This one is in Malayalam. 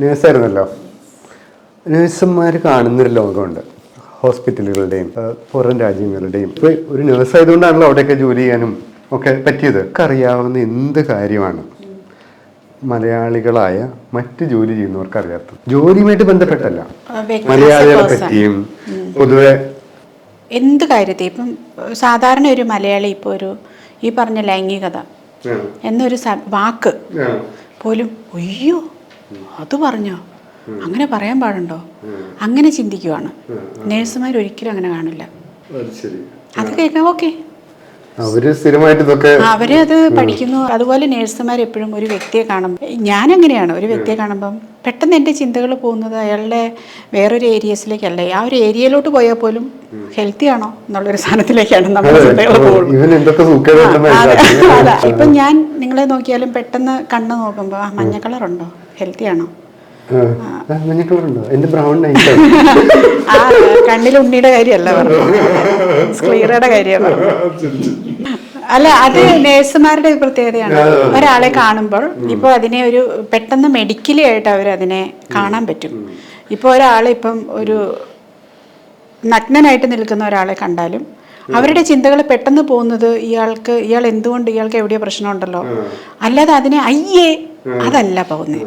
നേഴ്സായിരുന്നല്ലോ. നേഴ്സുമാർ കാണുന്നൊരു ലോകമുണ്ട്. ഹോസ്പിറ്റലുകളുടെയും പുറം രാജ്യങ്ങളുടെയും. ഇപ്പോൾ ഒരു നേഴ്സ് ആയതുകൊണ്ടാണല്ലോ അവിടെയൊക്കെ ജോലി ചെയ്യാനും ഒക്കെ പറ്റിയത്. അറിയാവുന്ന എന്ത് കാര്യമാണ്? മലയാളികളായ മറ്റ് ജോലി ചെയ്യുന്നവർക്ക് അറിയാത്ത ജോലിയുമായിട്ട് ബന്ധപ്പെട്ടല്ല. മലയാളികളെ. പറ്റിയും പൊതുവെ എന്ത് കാര്യത്തെ? ഇപ്പം സാധാരണ ഒരു മലയാളി ഇപ്പോൾ ഒരു ഈ പറഞ്ഞ ലൈംഗികത എന്നൊരു വാക്ക് പോലും അയ്യോ അത് പറഞ്ഞോ? അങ്ങനെ പറയാൻ പാടുണ്ടോ? അങ്ങനെ ചിന്തിക്കുവാണ്. നേഴ്സുമാർ ഒരിക്കലും അങ്ങനെ കാണില്ല. അത് കേൾക്കാം ഓക്കെ. അവർ സ്ഥിരമായിട്ട് ഇതൊക്കെ അവരെ അത് പഠിക്കുന്നു. അതുപോലെ നേഴ്സുമാർ എപ്പോഴും ഒരു വ്യക്തിയെ കാണുമ്പോൾ ഞാൻ അങ്ങനെയാണ് ഒരു വ്യക്തിയെ കാണുമ്പം പെട്ടെന്ന് എന്റെ ചിന്തകൾ പോകുന്നത് അയാളുടെ വേറൊരു ഏരിയസിലേക്കല്ല. ആ ഒരു ഏരിയയിലോട്ട് പോയാൽ പോലും ഹെൽത്തി ആണോ എന്നുള്ളൊരു സാധനത്തിലേക്കാണ് നമ്മുടെ ചിന്തകൾ പോകുന്നത്. ഇപ്പം ഞാൻ നിങ്ങളെ നോക്കിയാലും പെട്ടെന്ന് കണ്ണ് നോക്കുമ്പോൾ ആ മഞ്ഞ കളറുണ്ടോ? ഹെൽത്തി ആണോ കണ്ണിൽ ഉണ്ണിയുടെ കാര്യമല്ല സ്ക്ലീറയുടെ കാര്യമാണ് അല്ല അത് നേഴ്സുമാരുടെ ഒരു പ്രത്യേകതയാണ്. ഒരാളെ കാണുമ്പോൾ ഇപ്പോൾ അതിനെ ഒരു പെട്ടെന്ന് മെഡിക്കലി ആയിട്ട് അവർ അതിനെ കാണാൻ പറ്റും. ഇപ്പോൾ ഒരാളെ ഇപ്പം ഒരു നഗ്നനായിട്ട് നിൽക്കുന്ന ഒരാളെ കണ്ടാലും അവരുടെ ചിന്തകൾ പെട്ടെന്ന് പോകുന്നത് ഇയാൾക്ക് ഇയാൾ എന്തുകൊണ്ട് ഇയാൾക്ക് എവിടെയോ പ്രശ്നമുണ്ടല്ലോ. അല്ലാതെ അതിനെ അയ്യേ അതല്ല പോകുന്നത്.